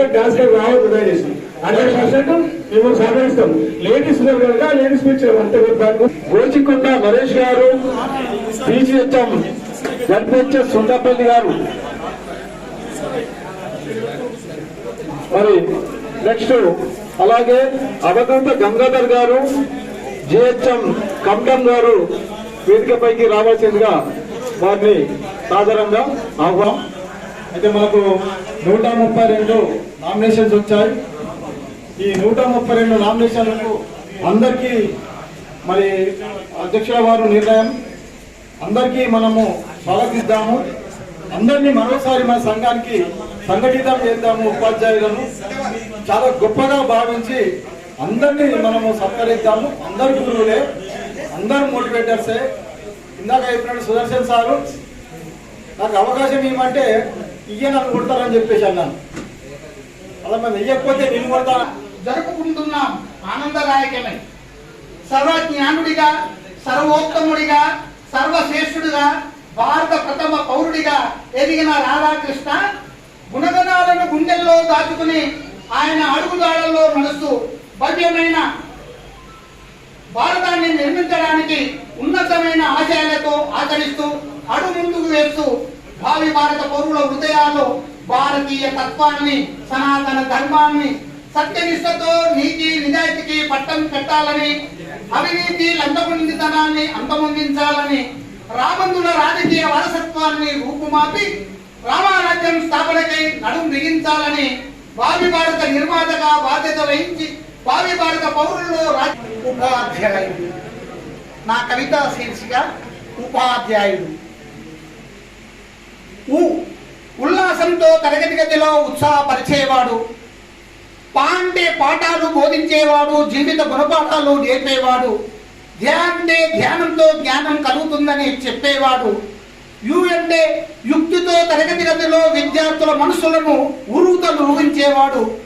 కూడా డాన్స్కి రావద్దు దయచేసి. హండ్రెడ్ పర్సెంట్ మేము సహకరిస్తాం. లేడీస్ ఉన్నారు కనుక లేడీస్ పిక్చర్ అంతే గోచికొండ నరేష్ గారు పీజీహెచ్ఎం జడ్పిహెచ్ఎస్ సుందరపల్లి గారు. మరి నెక్స్ట్ అలాగే అవధూత గంగాధర్ గారు జిహెచ్ఎం కమటం గారు వేదికపైకి రావాల్సిందిగా వారిని సాధారణంగా ఆహ్వానం అయితే మనకు నూట ముప్పై రెండు నామినేషన్స్ వచ్చాయి. ఈ నూట ముప్పై రెండు నామినేషన్లకు అందరికీ మరి అధ్యక్షుల వారు నిర్ణయం. అందరికీ మనము స్వాగతిద్దాము. అందరినీ మరోసారి మన సంఘానికి సంఘటితం చేద్దాము ఉపాధ్యాయులను. చాలా గొప్పగా భావించి అందరినీ మనము సత్కరిద్దాము. అందరు గురువులే అందరు మోటివేటర్సే. ఇందాక చెప్పినట్టు సుదర్శన్ సారు నాకు అవకాశం ఏమంటే ఇయ్య నన్ను కొడతారని చెప్పేసి అన్నాను. అలా మేము ఇయ్యకపోతే నేను కొడతాను జరుపుకుంటున్నాం ఆనందదాయకమే. సర్వజ్ఞానుడిగా సర్వోత్తముడిగా సర్వశ్రేష్ఠుడిగా భారత ప్రథమ పౌరుడిగా ఎదిగిన రాధాకృష్ణ గుణగణాలను గుండెల్లో దాచుకుని ఆయన అడుగుదాడల్లో నడుస్తూ భవ్యమైన భారతాన్ని నిర్మించడానికి ఉన్నతమైన ఆశయాలతో ఆచరిస్తూ అడుగు ముందుకు వేస్తూ భావి భారత పౌరుల హృదయాల్లో భారతీయ తత్వాన్ని సనాతన ధర్మాన్ని సత్యనిష్టతో నీతి నిజాయితీకి పట్టం పెట్టాలని అవినీతి లంచగొండితనాన్ని అంతమొందించాలని రాబందుల రాజకీయ వారసత్వాన్ని రూపుమాపి రామారాజ్యం స్థాపనకై నడుం బిగించాలని భావి భారత నిర్మాతగా బాధ్యత వహించి భావి భారత పౌరుల్లో ఉపాధ్యాయుడు. నా కవిత శీర్షిక ఉపాధ్యాయుడు. ఉల్లాసంతో తరగతి గదిలో ఉత్సాహపరిచేవాడు. పా అంటే పాఠాలు బోధించేవాడు జీవిత గుణపాఠాలు నేర్పేవాడు. ధ్యాన అంటే ధ్యానంతో జ్ఞానం కలుగుతుందని చెప్పేవాడు. యు అంటే యుక్తితో తరగతి గదిలో విద్యార్థుల మనసులను ఉరుతలు ఊహించేవాడు.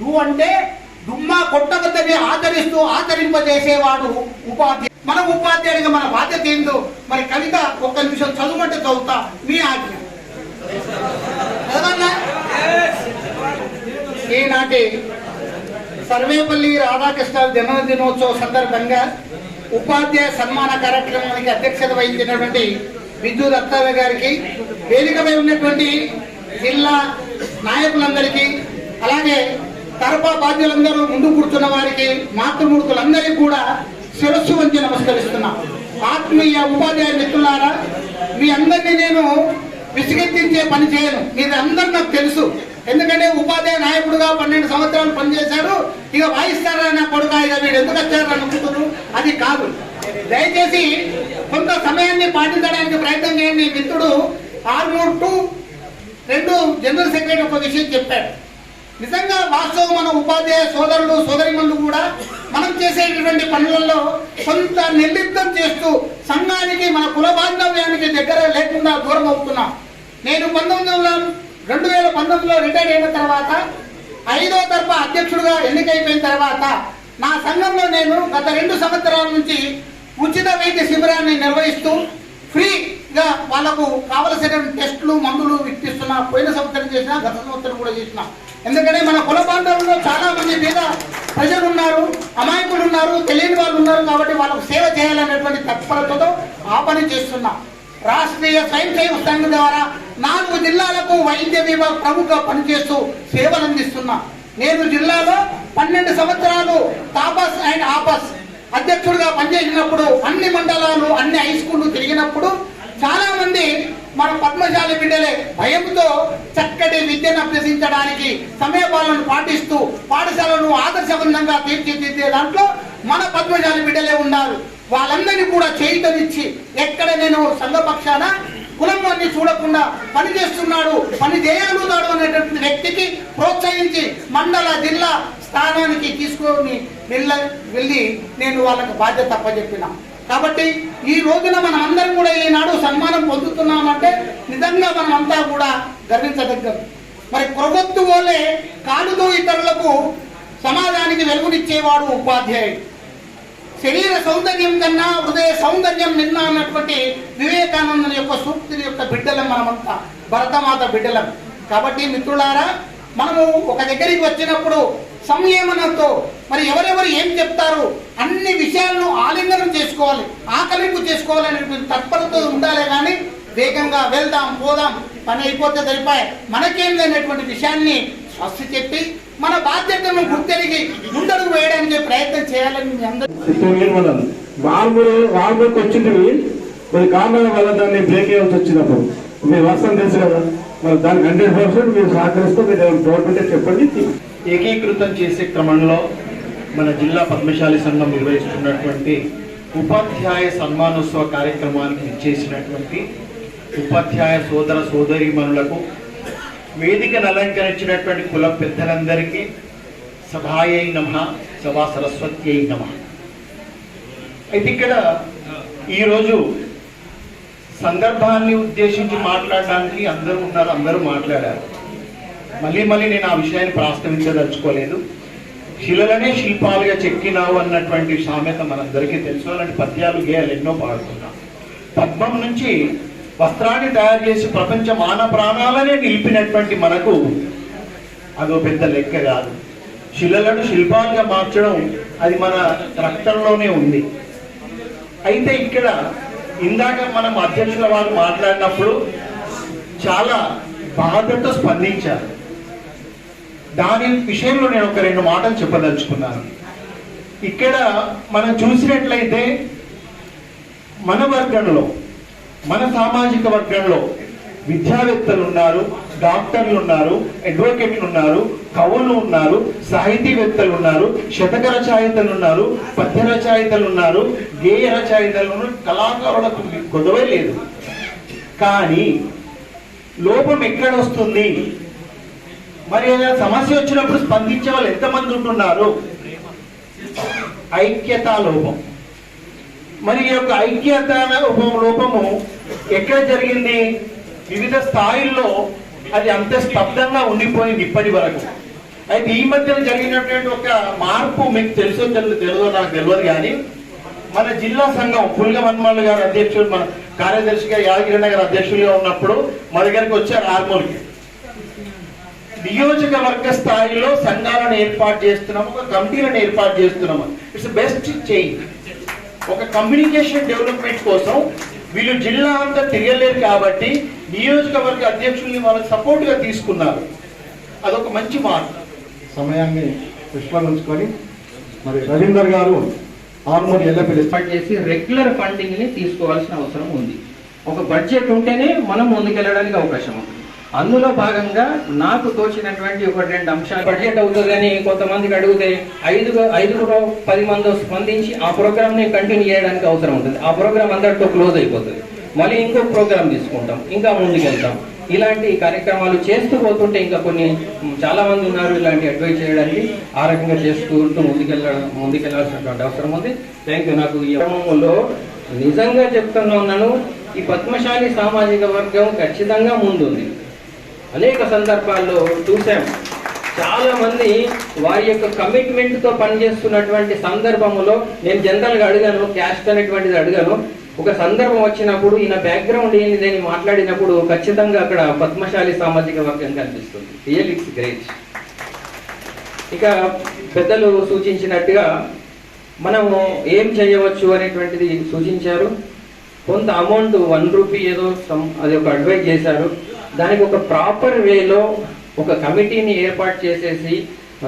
డు అంటే దుమ్మా కొట్టవద్దని ఆచరిస్తూ ఆచరింపజేసేవాడు ఉపాధ్యాయుడు. మన ఉపాధ్యాయుడిగా మన బాధ్యత ఏందో? మరి కవిత ఒక్క నిమిషం చదువుమంటే చదువుతా. మీ ఆజ్ఞ. ఈనాటి సర్వేపల్లి రాధాకృష్ణ జన్మదినోత్సవ సందర్భంగా ఉపాధ్యాయ సన్మాన కార్యక్రమానికి అధ్యక్షత వహించినటువంటి విద్యు దత్తావ గారికి వేదికపై ఉన్నటువంటి జిల్లా నాయకులందరికీ అలాగే తరఫా బాధ్యులందరూ ముందు కూర్చున్న వారికి మాతృమూర్తులందరికీ కూడా శిరస్సు వంచి నమస్కరిస్తున్నా. ఆత్మీయ ఉపాధ్యాయ మిత్రులారా మీ అందరినీ నేను విసిగెత్తించే పని చేయను. మీరు నాకు తెలుసు. ఎందుకంటే ఉపాధ్యాయ నాయకుడుగా పన్నెండు సంవత్సరాలు పనిచేశారు ఇక వాయిస్తారా నా కొడుక? ఇక వీడు ఎందుకు వచ్చారు అనుకుంటున్నారు? అది కాదు. దయచేసి కొంత సమయాన్ని పాటించడానికి ప్రయత్నం చేయండి. మిత్రుడు మిత్రుడు ఆర్మూర్ టు రెండు జనరల్ సెక్రటరీ ఒక విషయం చెప్పాడు. నిజంగా వాస్తవం మన ఉపాధ్యాయ సోదరులు సోదరిమణులు కూడా మనం చేసేటటువంటి పనులలో కొంత నిర్లిప్తం చేస్తూ సంఘానికి మన కుల బాంధవ్యానికి దగ్గర లేకుండా దూరం అవుతున్నాం. నేను పంతొమ్మిది వందల రెండు వేల పంతొమ్మిదిలో రిటైర్ అయిన తర్వాత ఐదో తరఫా అధ్యక్షుడుగా ఎన్నికైపోయిన తర్వాత నా సంఘంలో నేను గత రెండు సంవత్సరాల నుంచి ఉచిత వైద్య శిబిరాన్ని నిర్వహిస్తూ ఫ్రీగా వాళ్ళకు కావలసిన టెస్టులు మందులు ఇప్పిస్తున్నా పోయిన సంవత్సరం చేసిన గత సంవత్సరం కూడా చేసిన. ఎందుకంటే మన కుల బాంధవుల్లో చాలా మంది మీద ప్రజలు ఉన్నారు అమాయకులు ఉన్నారు తెలియని వాళ్ళు ఉన్నారు కాబట్టి వాళ్ళకు సేవ చేయాలనేటువంటి తత్పరతతో ఆ పని చేస్తున్నా. రాష్ట్రీయ స్వయం సేవ సంఘం ద్వారా నాలుగు జిల్లాలకు వైద్య విభాగ ప్రముఖ పనిచేస్తూ సేవలు అందిస్తున్నా. నేను జిల్లాలో పన్నెండు సంవత్సరాలు తాపస్ అండ్ ఆపస్ అధ్యక్షుడిగా పనిచేసినప్పుడు అన్ని మండలాలు అన్ని హై స్కూళ్ళు తిరిగినప్పుడు చాలా మంది మన పద్మశాలి బిడ్డలే భయంతో చక్కటి విద్యను అభ్యసించడానికి సమయపాలను పాటిస్తూ పాఠశాలను ఆదర్శవంతంగా తీర్చిదిద్దే దాంట్లో మన పద్మశాలి బిడ్డలే ఉన్నారు. వాళ్ళందరినీ కూడా చేయుతనిచ్చి ఎక్కడ నేను సంఘపక్షాన కులం అన్ని చూడకుండా పని చేస్తున్నాడు పని చేయగలుగుతాడు అనేటువంటి వ్యక్తికి ప్రోత్సహించి మండల జిల్లా స్థానానికి తీసుకొని వెళ్ళ వెళ్ళి నేను వాళ్ళకి బాధ్యత తప్పచెప్పిన కాబట్టి ఈ రోజున మనం అందరం కూడా ఈనాడు సన్మానం పొందుతున్నామంటే నిజంగా మనం అంతా కూడా గర్వించదగ్గం. మరి ప్రభుత్వ వల్లే కాలుతో ఇతరులకు సమాజానికి వెలుగునిచ్చేవాడు ఉపాధ్యాయుడు. శరీర సౌందర్యం కన్నా హృదయ సౌందర్యం నిన్న అన్నటువంటి వివేకానందుని యొక్క సూక్తుని యొక్క బిడ్డలం మనమంతా భరతమాత బిడ్డలం. కాబట్టి మిత్రులారా మనము ఒక దగ్గరికి వచ్చినప్పుడు సంయమనంతో మరి ఎవరెవరు ఏం చెప్తారు? అన్ని విషయాలను ఆలింగనం చేసుకోవాలి ఆకలింపు చేసుకోవాలనేటువంటి తత్పరతో ఉండాలి కానీ వేగంగా వెళ్దాం పోదాం పని అయిపోతే సరిపోయి. మనకేం లేనటువంటి విషయాన్ని స్వస్తి చెప్పి మన బాధ్యతను గుర్తెరిగి ముందడుగు వేయడానికి ప్రయత్నం చేయాలని అందరూ చిత్తూరు వాల్మూరు వాల్మూరుకి వచ్చింటివి కొన్ని కారణాల వల్ల దాన్ని బ్రేక్ చేయాల్సి వచ్చినప్పుడు. మీరు వాస్తవం తెలుసు కదా? మరి దానికి హండ్రెడ్ పర్సెంట్ మీరు సహకరిస్తూ మీరు గవర్నమెంట్ చెప్పండి ఏకీకృతం చేసే క్రమంలో మన జిల్లా పద్మశాలి సంఘం నిర్వహిస్తున్నటువంటి ఉపాధ్యాయ సన్మానోత్సవ కార్యక్రమానికి ఇచ్చేసినటువంటి ఉపాధ్యాయ సోదర సోదరీమణులకు వేదికను అలంకరించినటువంటి కుల పెద్దలందరికీ సభాయై నమ సభా సరస్వత్యై నమ. అయితే ఇక్కడ ఈరోజు సందర్భాన్ని ఉద్దేశించి మాట్లాడడానికి అందరూ ఉన్నారు అందరూ మాట్లాడారు. మళ్ళీ మళ్ళీ నేను ఆ విషయాన్ని ప్రాస్తావించదలుచుకోలేదు శిలలనే శిల్పాలుగా చెక్కినావు అన్నటువంటి సామెత మనందరికీ తెలుసు. అలాంటి పద్యాలు గేయాలు ఎన్నో పాడుతున్నాం పద్మం నుంచి వస్త్రాన్ని తయారు చేసి ప్రపంచ మాన ప్రాణాలనే నిలిపినటువంటి మనకు అదో పెద్ద లెక్క కాదు. శిలలను శిల్పాలుగా మార్చడం అది మన రక్తంలోనే ఉంది. అయితే ఇక్కడ ఇందాక మనం అధ్యక్షుల వారు మాట్లాడినప్పుడు చాలా బాధతో స్పందించారు. దాని విషయంలో నేను ఒక రెండు మాటలు చెప్పదలుచుకున్నాను. ఇక్కడ మనం చూసినట్లయితే మన వర్గంలో మన సామాజిక వర్గంలో విద్యావేత్తలు ఉన్నారు డాక్టర్లు ఉన్నారు అడ్వకేట్లు ఉన్నారు కవులు ఉన్నారు సాహితీవేత్తలు ఉన్నారు శతక రచయితలు ఉన్నారు పద్య రచయితలు ఉన్నారు గేయ రచయితలు ఉన్నారు కళాకారులకు గొడవే లేదు. కానీ లోపం ఎక్కడ వస్తుంది? మరి ఏదైనా సమస్య వచ్చినప్పుడు స్పందించే వాళ్ళు ఎంతమంది ఉంటున్నారు? ఐక్యత లోపం. మరి ఈ యొక్క ఐక్యత లోపము ఎక్కడ జరిగింది? వివిధ స్థాయిల్లో అది అంత స్తబ్దంగా ఉండిపోయింది ఇప్పటి వరకు అయితే ఈ మధ్యన జరిగినటువంటి ఒక మార్పు మీకు తెలుసో తెలుసు తెలియదో నాకు తెలియదు కానీ మన జిల్లా సంఘం పుల్గ మన్మల్ గారు అధ్యక్షుడు మన కార్యదర్శిగా యాదగిరి నగర్ అధ్యక్షులుగా ఉన్నప్పుడు మా దగ్గరికి వచ్చారు ఆర్మూర్కి. నియోజకవర్గ స్థాయిలో సంఘాలను ఏర్పాటు చేస్తున్నాము ఒక కమిటీలను ఏర్పాటు చేస్తున్నాము. ఇట్స్ బెస్ట్ చేంజ్ ఒక కమ్యూనికేషన్ డెవలప్మెంట్ కోసం వీళ్ళు జిల్లా అంతా తిరగలేరు కాబట్టి నియోజకవర్గ అధ్యక్షుల్ని వాళ్ళకి సపోర్ట్గా తీసుకున్నారు. అదొక మంచి మాట సమయాన్ని దృష్టిలో ఉంచుకొని మరి రవీందర్ గారు ఆర్మూర్ ఎల్లపిల్లి చేసి రెగ్యులర్ ఫండింగ్ని తీసుకోవాల్సిన అవసరం ఉంది. ఒక బడ్జెట్ ఉంటేనే మనం ముందుకెళ్ళడానికి అవకాశం ఉంటుంది. అందులో భాగంగా నాకు తోచినటువంటి ఒక రెండు అంశాలు. బడ్జెట్ అవుతుందని కొంతమందికి అడిగితే ఐదుగురు ఐదుగురు పది మంది స్పందించి ఆ ప్రోగ్రామ్ని కంటిన్యూ చేయడానికి అవసరం ఉంటుంది. ఆ ప్రోగ్రామ్ అందరితో క్లోజ్ అయిపోతుంది. మళ్ళీ ఇంకో ప్రోగ్రామ్ తీసుకుంటాం. ఇంకా ముందుకెళ్తాం. ఇలాంటి కార్యక్రమాలు చేస్తూ పోతుంటే ఇంకా కొన్ని చాలామంది చాలా మంది ఉన్నారు ఇలాంటి అడ్వైజ్ చేయడానికి. ఆ రకంగా చేస్తూ ఉంటూ ముందుకెళ్ళ ముందుకెళ్ళాల్సినటువంటి అవసరం ఉంది. థ్యాంక్ యూ నాకు ఈ క్రమంలో నిజంగా చెప్తున్నా ఉన్నాను ఈ పద్మశాలి సామాజిక వర్గం ఖచ్చితంగా ముందుంది. అనేక సందర్భాల్లో చూసాం చాలా మంది వారి యొక్క కమిట్మెంట్తో పనిచేస్తున్నటువంటి సందర్భంలో నేను జనరల్గా అడిగాను క్యాస్ట్ అనేటువంటిది అడిగాను. ఒక సందర్భం వచ్చినప్పుడు ఈయన బ్యాక్గ్రౌండ్ ఏంటిది అని మాట్లాడినప్పుడు ఖచ్చితంగా అక్కడ పద్మశాలి సామాజిక వర్గం కనిపిస్తుంది. రియల్ ఇట్స్ గ్రేట్ ఇక పెద్దలు సూచించినట్టుగా మనము ఏం చేయవచ్చు అనేటువంటిది సూచించారు. కొంత అమౌంట్ వన్ రూపీ ఏదో some అది ఒక అడ్వైజ్ చేశారు. దానికి ఒక ప్రాపర్ వేలో ఒక కమిటీని ఏర్పాటు చేసేసి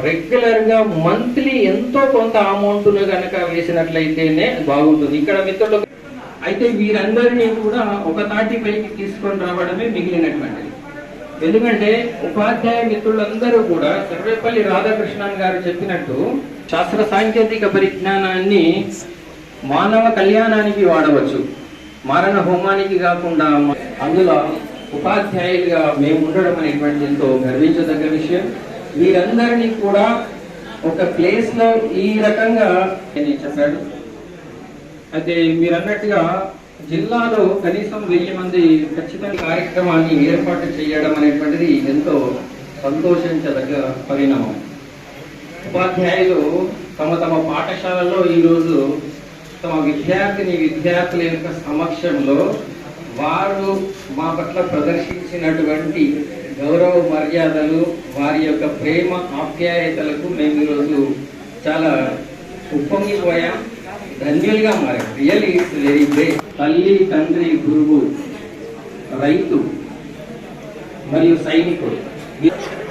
రెగ్యులర్గా మంత్లీ ఎంతో కొంత అమౌంట్ కనుక వేసినట్లయితేనే బాగుంటుంది. ఇక్కడ మిత్రులు అయితే వీరందరినీ కూడా ఒక తాటిపైకి తీసుకొని రావడమే మిగిలినటువంటిది. ఎందుకంటే ఉపాధ్యాయ మిత్రులందరూ కూడా సర్వేపల్లి రాధాకృష్ణన్ గారు చెప్పినట్టు శాస్త్ర సాంకేతిక పరిజ్ఞానాన్ని మానవ కళ్యాణానికి వాడవచ్చు. మారణ హోమానికి కాకుండా అందులో ఉపాధ్యాయులుగా మేము ఉండడం అనేటువంటి ఎంతో గర్వించదగ్గ విషయం. వీరందరినీ కూడా ఒక ప్లేస్లో ఈ రకంగా అని చెప్పాడు అయితే మీరు అన్నట్టుగా జిల్లాలో కనీసం వెయ్యి మంది ఖచ్చితంగా కార్యక్రమాన్ని ఏర్పాటు చేయడం అనేటువంటిది ఎంతో సంతోషించదగ్గ పరిణామం. ఉపాధ్యాయులు తమ తమ పాఠశాలలో ఈరోజు తమ విద్యార్థిని విద్యార్థుల యొక్క సమక్షంలో వారు మా పట్ల ప్రదర్శించినటువంటి గౌరవ మర్యాదలు వారి యొక్క ప్రేమ ఆప్యాయతలకు మేము ఈరోజు చాలా ఉప్పొంగిపోయాం ధన్యులుగా మారాం. రియల్ ఇట్స్ వెరీ గ్రేట్ తల్లి తండ్రి గురువు రైతు మరియు సైనికుడు.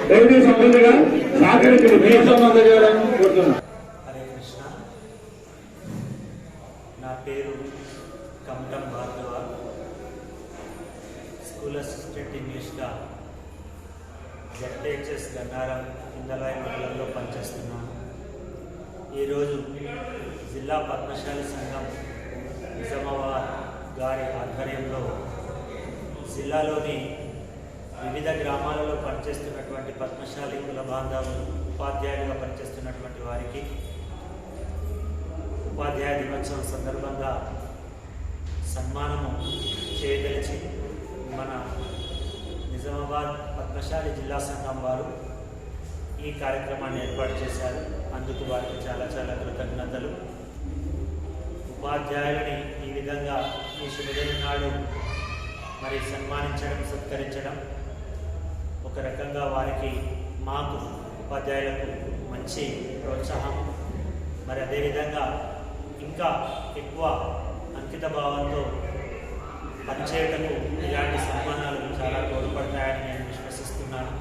దయచేసి సంబంధంగా సహకరించండి మీ సంబంధం చేయాలని కోరుతున్నాను హరే కృష్ణ నా పేరు కమటం భార్గవ స్కూల్ అసిస్టెంట్ ఇంగ్లీష్గా జెడ్హెచ్ఎస్ గన్నారం కిందలాయి మండలంలో పనిచేస్తున్నాను ఈరోజు జిల్లా పద్మశాలి సంఘం నిజామాబాద్ గారి ఆధ్వర్యంలో జిల్లాలోని వివిధ గ్రామాలలో పనిచేస్తున్నటువంటి పద్మశాలి కుల బాంధవులు ఉపాధ్యాయులుగా పనిచేస్తున్నటువంటి వారికి ఉపాధ్యాయ దినోత్సవం సందర్భంగా సన్మానము చేయదలిచి మన నిజామాబాద్ పద్మశాలి జిల్లా సంఘం వారు ఈ కార్యక్రమాన్ని ఏర్పాటు చేశారు. అందుకు వారికి చాలా చాలా కృతజ్ఞతలు. ఉపాధ్యాయులని ఈ విధంగా ఈ శుభదిన నాడు మరి సన్మానించడం సత్కరించడం ఒక రకంగా వారికి మాకు ఉపాధ్యాయులకు మంచి ప్రోత్సాహం. మరి అదేవిధంగా ఇంకా ఎక్కువ అంకిత భావంతో పనిచేయటకు ఇలాంటి సన్మానాలు చాలా తోడ్పడతాయని నేను విశ్వసిస్తున్నాను.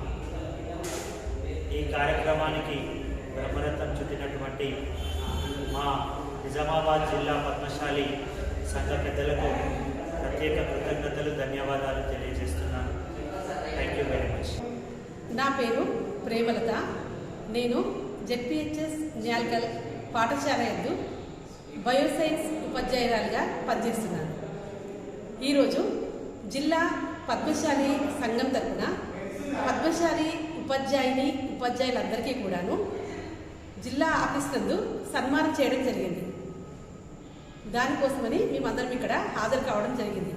ఈ కార్యక్రమానికి బ్రహ్మరత్నం చుట్టినటువంటి మా నిజామాబాద్ జిల్లా పద్మశాలి సంఘ పెద్దలకు ప్రత్యేక కృతజ్ఞతలు ధన్యవాదాలు తెలియజేస్తున్నాను. థ్యాంక్ యూ వెరీ మచ్ నా పేరు ప్రేమలత. నేను జెడ్పిహెచ్ఎస్ న్యాల్కల్ పాఠశాల యందు బయోసైన్స్ ఉపాధ్యాయురాలుగా పనిచేస్తున్నాను. ఈరోజు జిల్లా పద్మశాలి సంఘం తరపున పద్మశాలి ఉపాధ్యాయుని ఉపాధ్యాయులందరికీ కూడాను జిల్లా ఆఫీస్ నందు సన్మానం చేయడం జరిగింది. దానికోసమని మేమందరం ఇక్కడ హాజరు కావడం జరిగింది.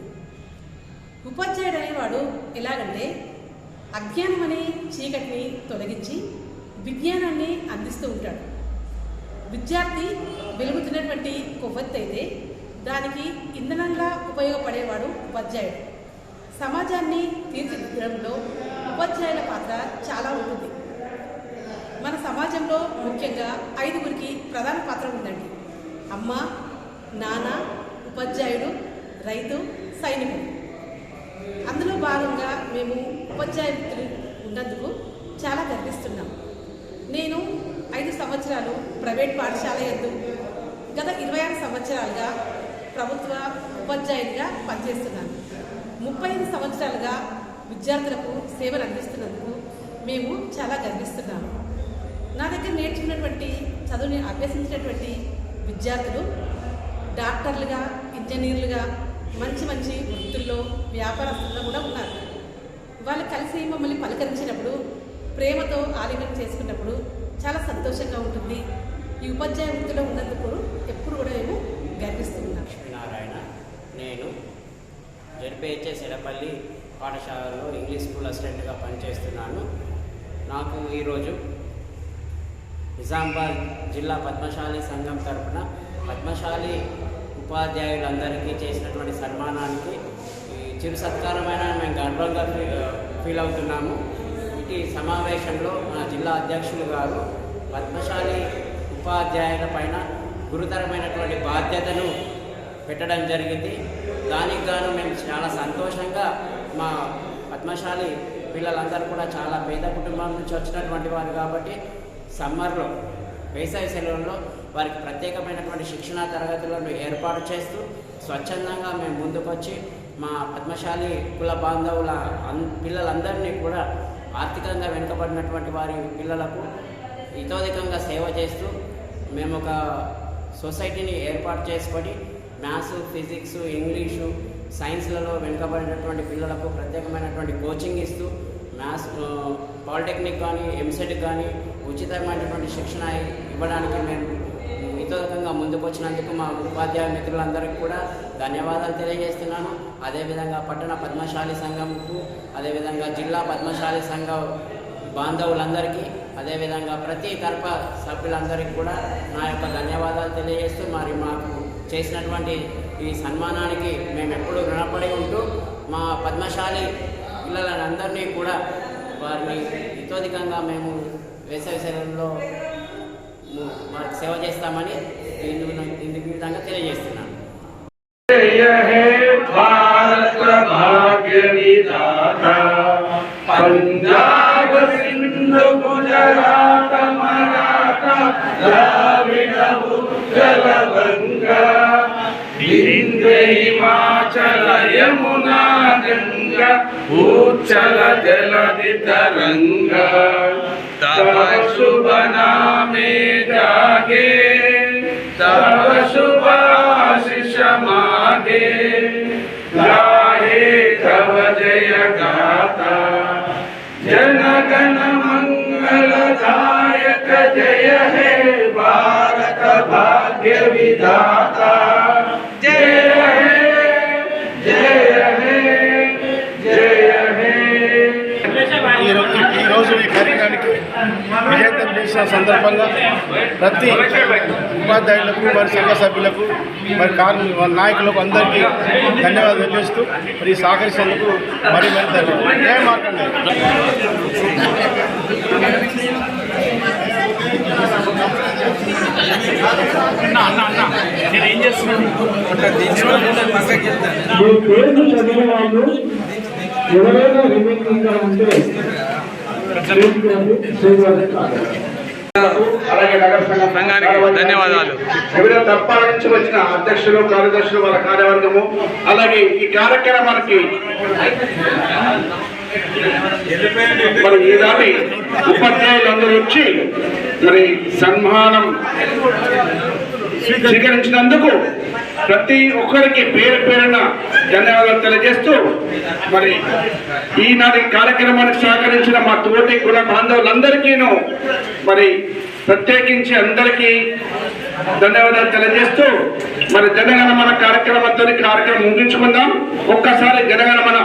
ఉపాధ్యాయుడు అనేవాడు ఎలాగంటే అజ్ఞానం అనే చీకటిని తొలగించి విజ్ఞానాన్ని అందిస్తూ ఉంటాడు. విద్యార్థి వెలుగుతున్నటువంటి కొవ్వొత్తు అయితే దానికి ఇంధనంగా ఉపయోగపడేవాడు ఉపాధ్యాయుడు. సమాజాన్ని తీర్చిదిద్దడంలో ఉపాధ్యాయుల పాత్ర చాలా ఉంటుంది. మన సమాజంలో ముఖ్యంగా ఐదుగురికి ప్రధాన పాత్ర ఉందండి. అమ్మ నాన్న ఉపాధ్యాయుడు రైతు సైనికుడు. అందులో భాగంగా మేము ఉపాధ్యాయులు ఉన్నందుకు చాలా గర్విస్తున్నాం. నేను ఐదు సంవత్సరాలు ప్రైవేట్ పాఠశాల ఎందు గత ఇరవై ఆరు సంవత్సరాలుగా ప్రభుత్వ ఉపాధ్యాయునిగా పనిచేస్తున్నాను. ముప్పై ఐదు సంవత్సరాలుగా విద్యార్థులకు సేవలు అందిస్తున్నందుకు మేము చాలా గర్విస్తున్నాము నా దగ్గర నేర్చుకున్నటువంటి చదువుని అభ్యసించినటువంటి విద్యార్థులు డాక్టర్లుగా ఇంజనీర్లుగా మంచి మంచి వృత్తుల్లో వ్యాపారస్తుల్లో కూడా ఉన్నారు. వాళ్ళు కలిసి మమ్మల్ని పలకరించినప్పుడు ప్రేమతో ఆలింగనం చేసుకున్నప్పుడు చాలా సంతోషంగా ఉంటుంది. ఈ ఉపాధ్యాయ వృత్తిలో ఉన్నందుకు ఎప్పుడు కూడా మేము గర్విస్తున్నాం. లక్ష్మీనారాయణ నేను జడ్పిహెచ్ఎస్ ఎడపల్లి పాఠశాలలో ఇంగ్లీష్ స్కూల్ అసిస్టెంట్గా పనిచేస్తున్నాను. నాకు ఈరోజు నిజామాబాద్ జిల్లా పద్మశాలి సంఘం తరఫున పద్మశాలి ఉపాధ్యాయులందరికీ చేసినటువంటి సన్మానానికి చిరు సత్కారమైన మేము గర్వంగా ఫీ- ఫీల్ అవుతున్నాము. ఇటు సమావేశంలో మన జిల్లా అధ్యక్షులు గారు పద్మశాలి ఉపాధ్యాయుల పైన గురుతరమైనటువంటి బాధ్యతను పెట్టడం జరిగింది. దానికి గాను మేము చాలా సంతోషంగా మా పద్మశాలి పిల్లలందరూ కూడా చాలా పేద కుటుంబం నుంచి వచ్చినటువంటి వారు కాబట్టి సమ్మర్లో వేసవి సెలవుల్లో వారికి ప్రత్యేకమైనటువంటి శిక్షణా తరగతులను ఏర్పాటు చేస్తూ స్వచ్ఛందంగా మేము ముందుకొచ్చి మా పద్మశాలి కుల బాంధవుల అన్ పిల్లలందరినీ కూడా ఆర్థికంగా వెనుకబడినటువంటి వారి పిల్లలకు ఇతోధికంగా సేవ చేస్తూ మేము ఒక సొసైటీని ఏర్పాటు చేసుకొని మ్యాథ్స్ ఫిజిక్స్ ఇంగ్లీషు సైన్స్లలో వెనుకబడినటువంటి పిల్లలకు ప్రత్యేకమైనటువంటి కోచింగ్ ఇస్తూ మ్యాథ్స్ పాలిటెక్నిక్ కానీ ఎంసెట్ కానీ ఉచితమైనటువంటి శిక్షణ ఇవ్వడానికి మేము ఇతోరకంగా ముందుకు వచ్చినందుకు మా ఉపాధ్యాయ మిత్రులందరికీ కూడా ధన్యవాదాలు తెలియజేస్తున్నాను. అదేవిధంగా పట్టణ పద్మశాలి సంఘంకు అదేవిధంగా జిల్లా పద్మశాలి సంఘ బాంధవులందరికీ అదేవిధంగా ప్రతి తరఫ సభ్యులందరికీ కూడా నా యొక్క ధన్యవాదాలు తెలియజేస్తూ మరి మాకు చేసినటువంటి ఈ సన్మానానికి మేము ఎప్పుడూ రుణపడి ఉంటూ మా పద్మశాలి పిల్లలందరినీ కూడా వారిని ఇతోధికంగా మేము వేసవి సెలవుల్లో వారికి సేవ చేస్తామని ఇందుకు విధంగా తెలియజేస్తున్నాను. పంజాబ్ సింధు उच्चल जलधि तरंगा तव शुभ नामे जागे, तव शुभ तव जय गाता जन गण मंगल दायक जय हे, भारत भाग्य विधाता। చేసిన సందర్భంగా ప్రతి ఉపాధ్యాయులకు మరి సంఘ సభ్యులకు మరి కార్మి మరి నాయకులకు అందరికీ ధన్యవాదాలు తెలియజేస్తూ మరి ఈ సహకరించినందుకు మరి మరి ధన్యవాదాలు. ఏం మాట్లాడండి మీ పేర్లు చదివిన వాళ్ళు ఎవరైనా రిమైనింగ్గా ఉంటే సంఘానికి ధన్యవాదాలు. వివిధ తప్పాల నుంచి వచ్చిన అధ్యక్షులు కార్యదర్శులు వాళ్ళ కార్యవర్గము అలాగే ఈ కార్యక్రమానికి మరి ఈనాటి ఉపాధ్యాయులందరూ వచ్చి మరి సన్మానం స్వీకరించినందుకు ప్రతి ఒక్కరికి పేరు పేరున ధన్యవాదాలు తెలియజేస్తూ మరి ఈనాటి కార్యక్రమానికి సహకరించిన మా తోటి కుల బాంధవులందరికీను మరి ప్రత్యేకించి అందరికీ ధన్యవాదాలు తెలియజేస్తూ మరి జనగణమన కార్యక్రమంతో కార్యక్రమం ముగించుకుందాం. ఒక్కసారి జనగణమన.